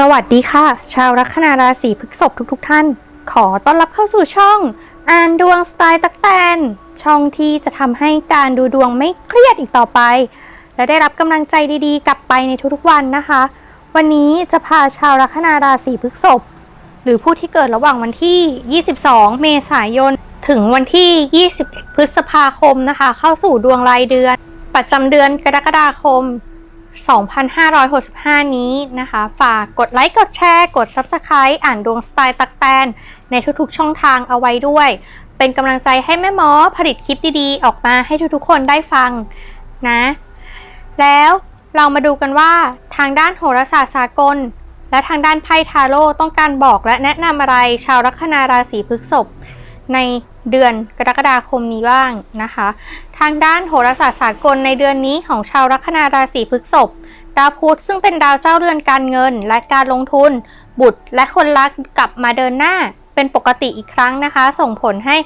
สวัสดีค่ะ ชาวลัคนาราศีพฤษภทุกๆทท่าน ขอต้อนรับเข้าสู่ช่อง อ่านดวงสไตล์ตักแตน ช่องที่จะทำให้การดูดวงไม่เครียดอีกต่อไป และได้รับกำลังใจดีๆ กลับไปในทุกๆวันนะคะ วันนี้จะพาชาวลัคนาราศีพฤษภหรือผู้ที่เกิดระหว่างวันที่ 22 เมษายน ถึงวันที่ 21 พฤษภาคมนะคะ เข้าสู่ดวงรายเดือน ประจำเดือนกรกฎาคม 2565 นี้นะคะ ฝากกดไลค์กดแชร์ กด Subscribe อ่านดวงสไตล์ตักแตน ในทุกๆช่องทางเอาไว้ด้วย เป็นกำลังใจให้แม่หมอผลิตคลิปดีๆ ออกมาให้ทุกๆคนได้ฟังนะ แล้วเรามาดูกันว่าทางด้านโหราศาสตร์สากล และทางด้านไพ่ทาโร่ต้องการบอกและแนะนำอะไรชาวลัคนาราศีพฤษภในเดือนกรกฎาคมนี้บ้างนะคะ ทางด้านโหราศาสตร์สากลในเดือนนี้ของชาวลัคนาราศีพฤษภดาวพุธซึ่งเป็นดาวเจ้าเรือนการเงิน และการลงทุน บุตรและคนรักกลับมาเดินหน้า เป็นปกติอีกครั้งนะคะ ส่งผลให้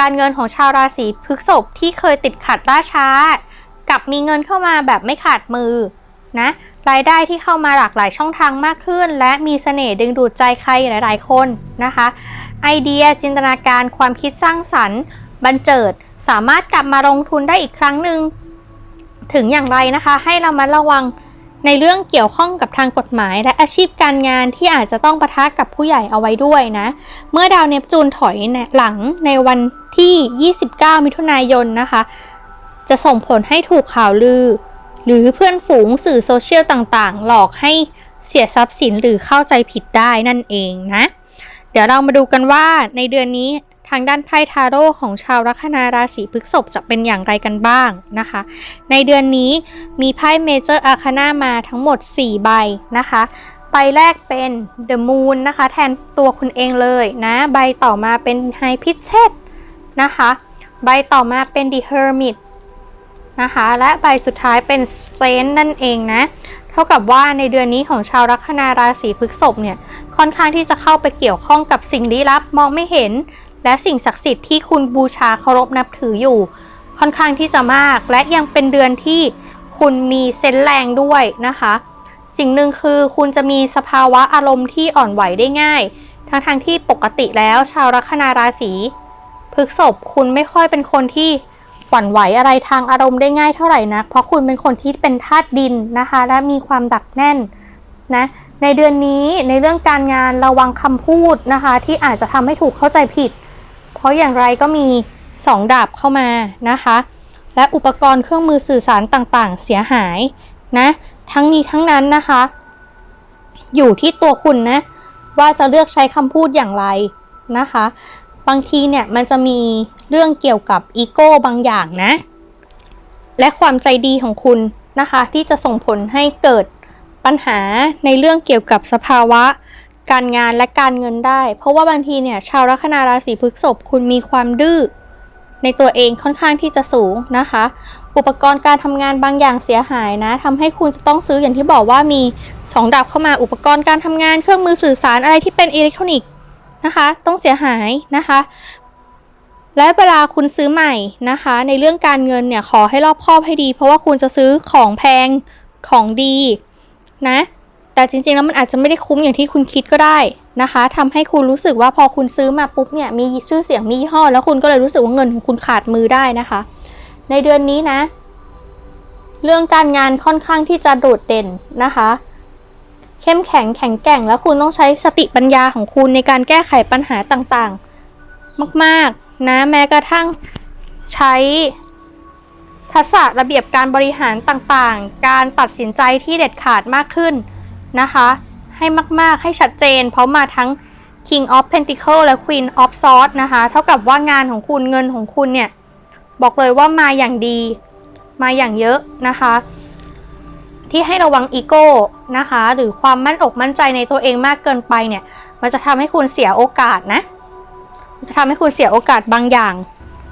การเงินของชาวราศีพฤษภที่เคยติดขัดล่าช้า กลับมีเงินเข้ามาแบบไม่ขาดมือนะรายได้ที่เข้ามาหลากหลายช่องทางมากขึ้น และมีเสน่ห์ดึงดูดใจใครหลาย ๆ คนนะคะ ไอเดียจินตนาการความคิดสร้างสรรค์ บันเจิด สามารถกลับมาลงทุนได้อีกครั้งหนึ่งถึงอย่างไรนะคะ ให้เรามาระวังในเรื่องเกี่ยวข้องกับทางกฎหมาย และอาชีพการงานที่อาจจะต้องปะทะกับผู้ใหญ่เอาไว้ด้วยนะ เมื่อดาวเนปจูนถอยหลังในวันที่ 29 มิถุนายนนะคะ จะส่งผลให้ถูกข่าวลือ หรือเพื่อนฝูงสื่อโซเชียลต่างๆ หลอกให้เสียทรัพย์สินหรือเข้าใจผิดได้นั่นเองนะ เดี๋ยวเรามาดูกันว่าในเดือนนี้ ทางด้านไพ่ทาโร่ของชาวลัคนาราศีพฤษภจะเป็นอย่างไรกันบ้างนะคะ ในเดือนนี้มีไพ่เมเจอร์อาคานามาทั้งหมด 4 ใบนะคะใบแรกเป็น The Moon นะคะ แทนตัวคุณเองเลยนะ ใบต่อมาเป็น High p i t c h e d นะคะ ใบต่อมาเป็น The Hermit นะคะ และใบสุดท้ายเป็น Saint นั่นเองนะ เท่ากับว่าในเดือนนี้ของชาวลัคนาราศีพฤษภเนี่ย ค่อนข้างที่จะเข้าไปเกี่ยวข้องกับสิ่งลี้ลับมองไม่เห็น และสิ่งศักดิ์สิทธิ์ที่คุณบูชาเคารพนับถืออยู่ ค่อนข้างที่จะมาก และยังเป็นเดือนที่คุณมีเซนแรงด้วยนะคะ สิ่งหนึ่งคือคุณจะมีสภาวะอารมณ์ที่อ่อนไหวได้ง่าย ทั้งทงๆที่ปกติแล้วชาวลัคนาราศีพฤษภคุณไม่ค่อยเป็นคนที่หวั่นไหวอะไรทางอารมณ์ได้ง่ายเท่าไหร่นักเพราะคุณเป็นคนที่เป็นธาตุดินนะคะ และมีความดักแน่นนะในเดือนนี้ในเรื่องการงานระวังคำพูดนะคะ ที่อาจจะทำให้ถูกเข้าใจผิด เพราะอย่างไรก็มี 2 ดาบเข้ามานะคะ และอุปกรณ์เครื่องมือสื่อสารต่างๆ เสียหายนะ ทั้งนี้ทั้งนั้นนะคะ อยู่ที่ตัวคุณนะ ว่าจะเลือกใช้คำพูดอย่างไรนะคะ บางทีเนี่ยมันจะมีเรื่องเกี่ยวกับอีโก้บางอย่างนะ และความใจดีของคุณนะคะ ที่จะส่งผลให้เกิดปัญหาในเรื่องเกี่ยวกับสภาวะ การงานและการเงินได้ เพราะว่าบางทีเนี่ยชาวลัคนาราศีพฤษภคุณมีความดื้อในตัวเองค่อนข้างที่จะสูงนะคะ อุปกรณ์การทำงานบางอย่างเสียหายนะทำให้คุณจะต้องซื้ออย่างที่บอกว่ามี2ดับเข้ามาอุปกรณ์การทำงานเครื่องมือสื่อสารอะไรที่เป็นอิเล็กทรอนิกส์นะคะ ต้องเสียหายนะคะ และเวลาคุณซื้อใหม่นะคะ ในเรื่องการเงินเนี่ยขอให้รอบคอบให้ดี เพราะว่าคุณจะซื้อของแพงของดีนะ แต่จริงๆแล้วมันอาจจะไม่ได้คุ้มอย่างที่คุณคิดก็ได้นะคะทำให้คุณรู้สึกว่าพอคุณซื้อมาปุ๊บเนี่ยมีชื่อเสียงมียี่ห้อ แล้วคุณก็เลยรู้สึกว่าเงินของคุณขาดมือได้นะคะ ในเดือนนี้นะ เรื่องการงานค่อนข้างที่จะโดดเด่นนะคะ เข้มแข็งแข็งแกร่ง แล้วคุณต้องใช้สติปัญญาของคุณในการแก้ไขปัญหาต่างๆ มากๆนะแม้กระทั่งใช้ทักษะระเบียบการบริหารต่างๆ การตัดสินใจที่เด็ดขาดมากขึ้น นะคะ ให้มากๆให้ชัดเจน เพราะมาทั้ง King of Pentacle และ Queen of Swords นะคะ เท่ากับว่างานของคุณเงินของคุณเนี่ย บอกเลยว่ามาอย่างดี มาอย่างเยอะนะคะ ที่ให้ระวังอีโก้นะคะ หรือความมั่นอกมั่นใจในตัวเองมากเกินไปเนี่ย มันจะทำให้คุณเสียโอกาสนะมันจะทำให้คุณเสียโอกาสบางอย่าง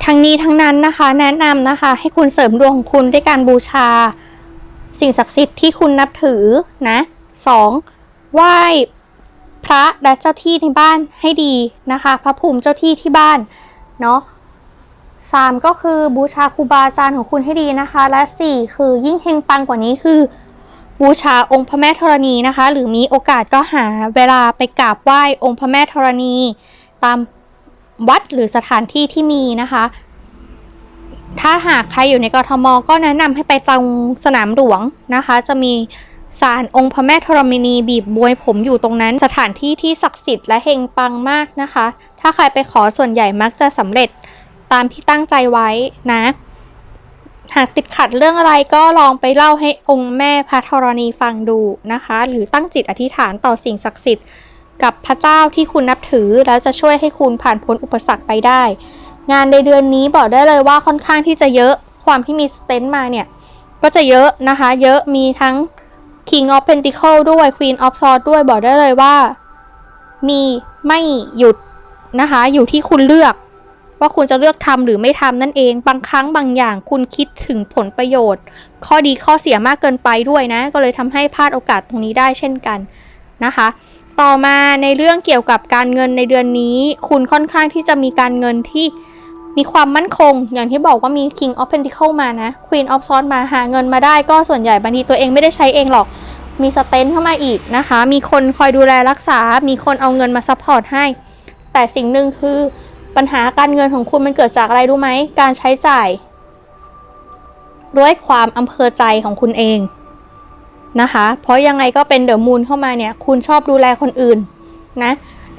ทั้งนี้ทั้งนั้นนะคะ แนะนำนะคะ ให้คุณเสริมดวงของคุณด้วยการบูชา สิ่งศักดิ์สิทธิ์ที่คุณนับถือนะ สองไหว้พระและเจ้าที่ในบ้านให้ดีนะคะ พระภูมิเจ้าที่ที่บ้านเนาะสามก็คือบูชาครูบาอาจารย์ของคุณให้ดีนะคะ และสี่คือยิ่งเฮงปังกว่านี้คือ บูชาองค์พระแม่ธรณีนะคะ หรือมีโอกาสก็หาเวลาไปกราบไหว้องค์พระแม่ธรณี ตามวัดหรือสถานที่ที่มีนะคะ ถ้าหากใครอยู่ในกรทมก็แนะนำให้ไปตรงสนามหลวงนะคะ จะมี ศาลองค์พระแม่ธรณีบีบบวยผมอยู่ตรงนั้น สถานที่ที่ศักดิ์สิทธิ์และเฮงปังมากนะคะ ถ้าใครไปขอส่วนใหญ่มักจะสำเร็จตามที่ตั้งใจไว้นะ หากติดขัดเรื่องอะไรก็ลองไปเล่าให้องค์แม่พระธรณีฟังดูนะคะ หรือตั้งจิตอธิษฐานต่อสิ่งศักดิ์สิทธิ์กับพระเจ้าที่คุณนับถือ แล้วจะช่วยให้คุณผ่านพ้นอุปสรรคไปได้ งานในเดือนนี้บอกได้เลยว่าค่อนข้างที่จะเยอะความที่มีสเตนต์มาเนี่ยก็จะเยอะนะคะ เยอะมีทั้ง King of Pentacle ด้วย Queen of Swords ด้วยบอกได้เลยว่า มีไม่หยุดนะคะ อยู่ที่คุณเลือก ว่าคุณจะเลือกทำหรือไม่ทำนั่นเอง บางครั้งบางอย่างคุณคิดถึงผลประโยชน์ ข้อดีข้อเสียมากเกินไปด้วยนะ ก็เลยทำให้พลาดโอกาสตรงนี้ได้เช่นกันนะคะ ต่อมาในเรื่องเกี่ยวกับการเงินในเดือนนี้ คุณค่อนข้างที่จะมีการเงินที่ มีความมั่นคง อย่างที่บอกว่ามี King of Pentacle มานะ Queen of Swords มาหาเงินมาได้ก็ส่วนใหญ่บางทีตัวเองไม่ได้ใช้เองหรอก มีสเตนเข้ามาอีกนะคะ มีคนคอยดูแลรักษา มีคนเอาเงินมาซัพพอร์ตให้ แต่สิ่งหนึ่งคือปัญหาการเงินของคุณมันเกิดจากอะไรรู้ไหม การใช้จ่าย ด้วยความอำเภอใจของคุณเองนะคะ เพราะยังไงก็เป็นเดอะมูนเข้ามาเนี่ย คุณชอบดูแลคนอื่นนะ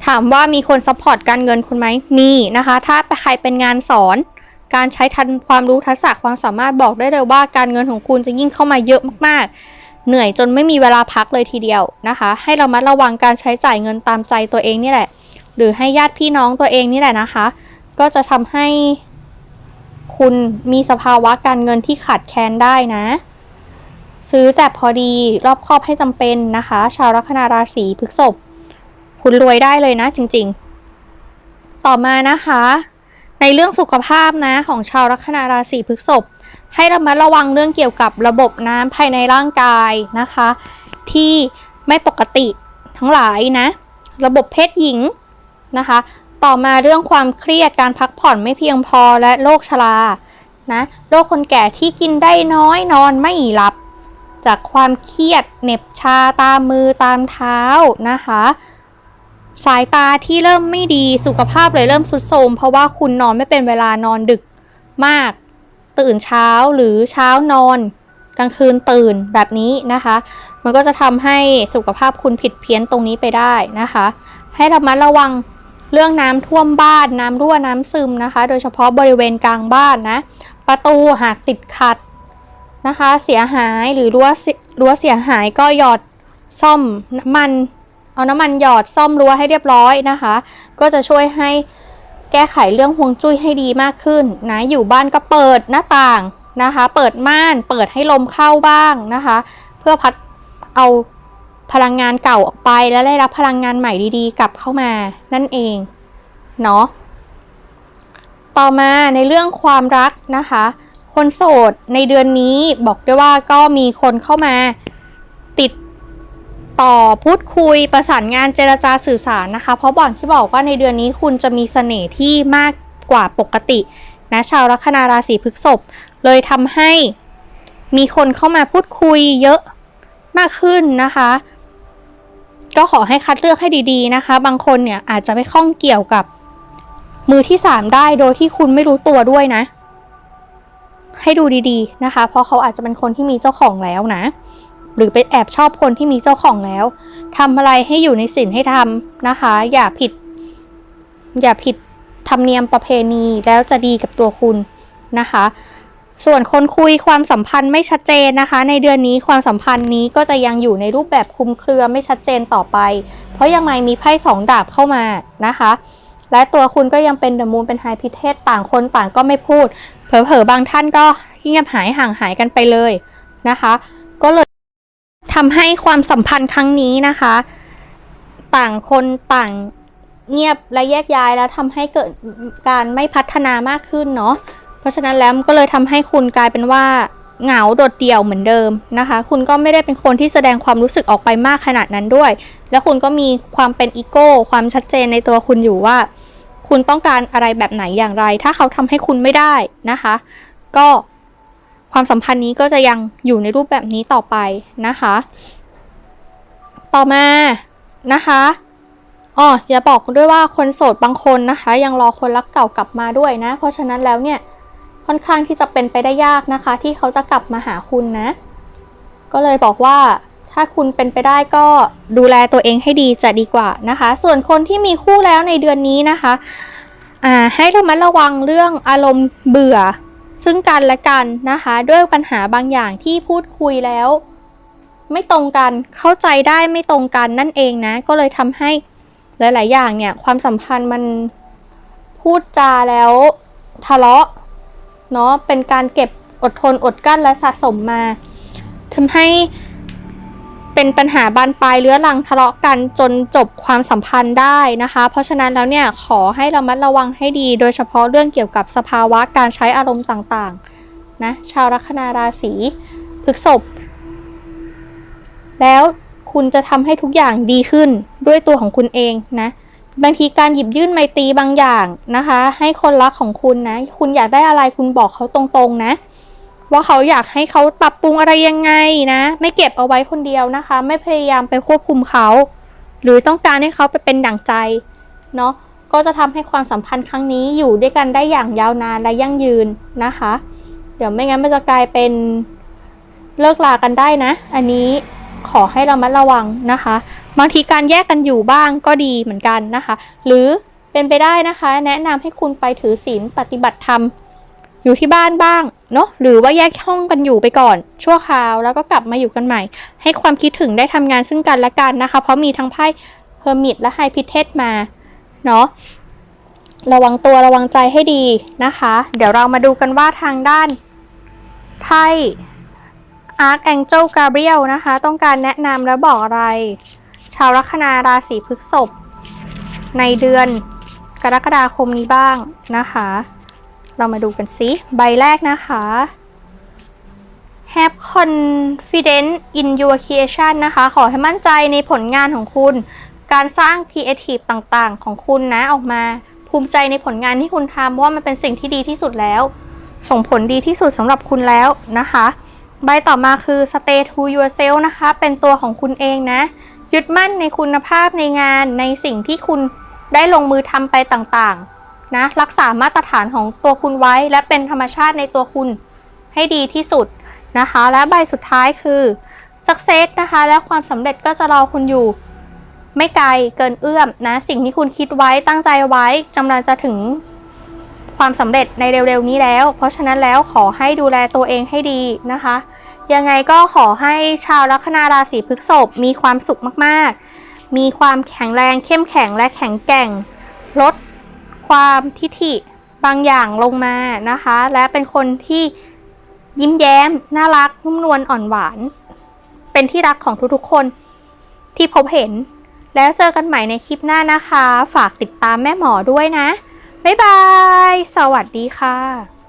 ถามว่ามีคนซัพพอร์ตการเงินคุณไหมมีนะคะ ถ้าใครเป็นงานสอน การใช้ทันความรู้ทักษะความสามารถบอกได้เลยว่าการเงินของคุณจะยิ่งเข้ามาเยอะมากๆ เหนื่อยจนไม่มีเวลาพักเลยทีเดียวนะคะ ให้เรามัดระวังการใช้จ่ายเงินตามใจตัวเองนี่แหละ หรือให้ญาติพี่น้องตัวเองนี่แหละนะคะ ก็จะทำให้คุณมีสภาวะการเงินที่ขาดแคลนได้นะ ซื้อแต่พอดีรอบครอบให้จำเป็นนะคะ ชาวลัคนาราศีพฤษภ คุณรวยได้เลยนะจริงๆ ต่อมานะคะ ในเรื่องสุขภาพนะของชาวลัคนาราศีพฤษภให้ระมัดระวังเรื่องเกี่ยวกับระบบน้ำภายในร่างกายนะคะ ที่ไม่ปกติทั้งหลายนะ ระบบเพศหญิงนะคะ ต่อมาเรื่องความเครียดการพักผ่อนไม่เพียงพอและโรคชรานะโรคคนแก่ที่กินได้น้อยนอนไม่หลับ จากความเครียดเหน็บชาตามมือตามเท้านะคะ สายตาที่เริ่มไม่ดีสุขภาพเลยเริ่มสุดโทรมเพราะว่าคุณนอนไม่เป็นเวลานอนดึกมาก ตื่นเช้าหรือเช้านอน กลางคืนตื่นแบบนี้นะคะ มันก็จะทำให้สุขภาพคุณผิดเพี้ยนตรงนี้ไปได้นะคะ ให้ระมัดระวังเรื่องน้ำท่วมบ้านน้ำรั่วน้ำซึมนะคะ โดยเฉพาะบริเวณกลางบ้านนะ ประตูหากติดขัดนะคะ เสียหายหรือรั้วเสียรั้วเสียหายก็หยอดซ่อมน้ำมัน เอาน้ำมันหยอดซ่อมรั้วให้เรียบร้อยนะคะ ก็จะช่วยให้แก้ไขเรื่องห่วงจุ้ยให้ดีมากขึ้นนะอยู่บ้านก็เปิดหน้าต่างนะคะ เปิดม่านเปิดให้ลมเข้าบ้างนะคะ เพื่อพัดเอาพลังงานเก่าออกไปแล้วได้รับพลังงานใหม่ดีๆ กลับเข้ามานั่นเองเนาะต่อมาในเรื่องความรักนะคะ คนโสดในเดือนนี้บอกได้ว่าก็มีคนเข้ามา ต่อพูดคุยประสานงานเจรจาสื่อสารนะคะ เพราะบอกที่บอกว่าในเดือนนี้คุณจะมีเสน่ห์ที่มากกว่าปกตินะชาวลัคนาราศีพฤษภเลยทำให้มีคนเข้ามาพูดคุยเยอะมากขึ้นนะคะ ก็ขอให้คัดเลือกให้ดีๆนะคะ บางคนเนี่ยอาจจะไปข้องเกี่ยวกับมือที่สามได้โดยที่คุณไม่รู้ตัวด้วยนะ ให้ดูดีๆนะคะ เพราะเขาอาจจะเป็นคนที่มีเจ้าของแล้วนะ หรือไปแอบชอบคนที่มีเจ้าของแล้วทำอะไรให้อยู่ในศีลให้ทำนะคะ อย่าผิด อย่าผิดธรรมเนียมประเพณีแล้วจะดีกับตัวคุณนะคะ ส่วนคนคุยความสัมพันธ์ไม่ชัดเจนนะคะ ในเดือนนี้ความสัมพันธ์นี้ก็จะยังอยู่ในรูปแบบคุมเครือไม่ชัดเจนต่อไป เพราะยังไงมีไพ่สองดาบเข้ามานะคะ และตัวคุณก็ยังเป็นเดมูนเป็นไฮพิเทสต่างคนต่างก็ไม่พูด เผลอๆบางท่านก็เงียบหายห่างหายกันไปเลยนะคะ ก็เลย ทำให้ความสัมพันธ์ครั้งนี้นะคะ ต่างคนต่างเงียบและแยกย้ายแล้วทำให้เกิดการไม่พัฒนามากขึ้นเนาะเพราะฉะนั้นแล้วมันก็เลยทำให้คุณกลายเป็นว่าเหงาโดดเดี่ยวเหมือนเดิมนะคะ คุณก็ไม่ได้เป็นคนที่แสดงความรู้สึกออกไปมากขนาดนั้นด้วย แล้วคุณก็มีความเป็นอีโก้ความชัดเจนในตัวคุณอยู่ว่า คุณต้องการอะไรแบบไหนอย่างไร ถ้าเขาทำให้คุณไม่ได้นะคะ ก็ ความสัมพันธ์นี้ก็จะยังอยู่ในรูปแบบนี้ต่อไปนะคะ ต่อมานะคะอ๋ออย่าบอกด้วยว่าคนโสดบางคนนะคะ ยังรอคนรักเก่ากลับมาด้วยนะ เพราะฉะนั้นแล้วเนี่ยค่อนข้างที่จะเป็นไปได้ยากนะคะ ที่เขาจะกลับมาหาคุณนะ ก็เลยบอกว่าถ้าคุณเป็นไปได้ก็ดูแลตัวเองให้ดีจะดีกว่านะคะ ส่วนคนที่มีคู่แล้วในเดือนนี้นะคะ อ่าให้ระมัดระวังเรื่องอารมณ์เบื่อ ซึ่งกันและกันนะคะ ด้วยปัญหาบางอย่างที่พูดคุยแล้ว ไม่ตรงกันเข้าใจได้ไม่ตรงกันนั่นเองนะ ก็เลยทำให้หลาย ๆ อย่างเนี่ยความสัมพันธ์มันพูดจาแล้วทะเลาะเนาะเป็นการเก็บอดทนอดกลั้นและสะสมมาทำให้ เป็นปัญหาบานปลายเรื้อรังทะเลาะกันจนจบความสัมพันธ์ได้นะคะ เพราะฉะนั้นแล้วเนี่ยขอให้ระมัดระวังให้ดี โดยเฉพาะเรื่องเกี่ยวกับสภาวะการใช้อารมณ์ต่างๆนะชาวลัคนาราศีพฤกษภแล้วคุณจะทำให้ทุกอย่างดีขึ้นด้วยตัวของคุณเองนะบางทีการหยิบยื่นไมตรีบางอย่างนะคะ ให้คนรักของคุณนะ คุณอยากได้อะไรคุณบอกเขาตรงๆนะ ว่าเขาอยากให้เขาปรับปรุงอะไรยังไงนะ ไม่เก็บเอาไว้คนเดียวนะคะ ไม่พยายามไปควบคุมเขา หรือต้องการให้เขาไปเป็นดั่งใจเนาะก็จะทำให้ความสัมพันธ์ครั้งนี้อยู่ด้วยกันได้อย่างยาวนานและยั่งยืนนะคะ เดี๋ยวไม่งั้นมันจะกลายเป็นเลิกลากันได้นะ อันนี้ขอให้เรามัดระวังนะคะ บางทีการแยกกันอยู่บ้างก็ดีเหมือนกันนะคะ หรือเป็นไปได้นะคะ แนะนำให้คุณไปถือศีลปฏิบัติธรรม อยู่ที่บ้านบ้างเนาะหรือว่าแยกห้องกันอยู่ไปก่อน ชั่วคราวแล้วก็กลับมาอยู่กันใหม่ ให้ความคิดถึงได้ทำงานซึ่งกันและกันนะคะ เพราะมีทั้งไพ่เฮอร์มิตและไฮพิเทสมาเนาะระวังตัวระวังใจให้ดีนะคะ เดี๋ยวเรามาดูกันว่าทางด้านไพ่ Archangel Gabriel นะคะ ต้องการแนะนำและบอกอะไร ชาวลัคนาราศีพฤษภในเดือนกรกฎาคมนี้บ้างนะคะ เรามาดูกันซิใบแรกนะคะ Have confidence in your creation นะคะ ขอให้มั่นใจในผลงานของคุณ การสร้าง creative ต่างๆ ของคุณนะออกมา ภูมิใจในผลงานที่คุณทำว่ามันเป็นสิ่งที่ดีที่สุดแล้ว ส่งผลดีที่สุดสำหรับคุณแล้วนะคะ ใบต่อมาคือ stay to yourself นะคะ เป็นตัวของคุณเองนะ ยึดมั่นในคุณภาพในงานในสิ่งที่คุณได้ลงมือทำไปต่างๆ นะรักษามาตรฐานของตัวคุณไว้ และเป็นธรรมชาติในตัวคุณให้ดีที่สุดนะคะ และใบสุดท้ายคือ success นะคะ และความสำเร็จก็จะรอคุณอยู่ ไม่ไกลเกินเอื้อมนะสิ่งที่คุณคิดไว้ตั้งใจไว้กำลังจะถึงความสำเร็จในเร็วๆนี้แล้ว เพราะฉะนั้นแล้วขอให้ดูแลตัวเองให้ดีนะคะ ยังไงก็ขอให้ชาวลัคนาราศีพฤษภมีความสุขมากๆ มีความแข็งแรงเข้มแข็งและแข็งแกร่งลด ความทิฐิบางอย่างลงมานะคะ และเป็นคนที่ยิ้มแย้ม น่ารักนุ่มนวลอ่อนหวาน เป็นที่รักของทุกๆคนที่พบเห็น แล้วเจอกันใหม่ในคลิปหน้านะคะ ฝากติดตามแม่หมอด้วยนะ บ๊ายบาย สวัสดีค่ะ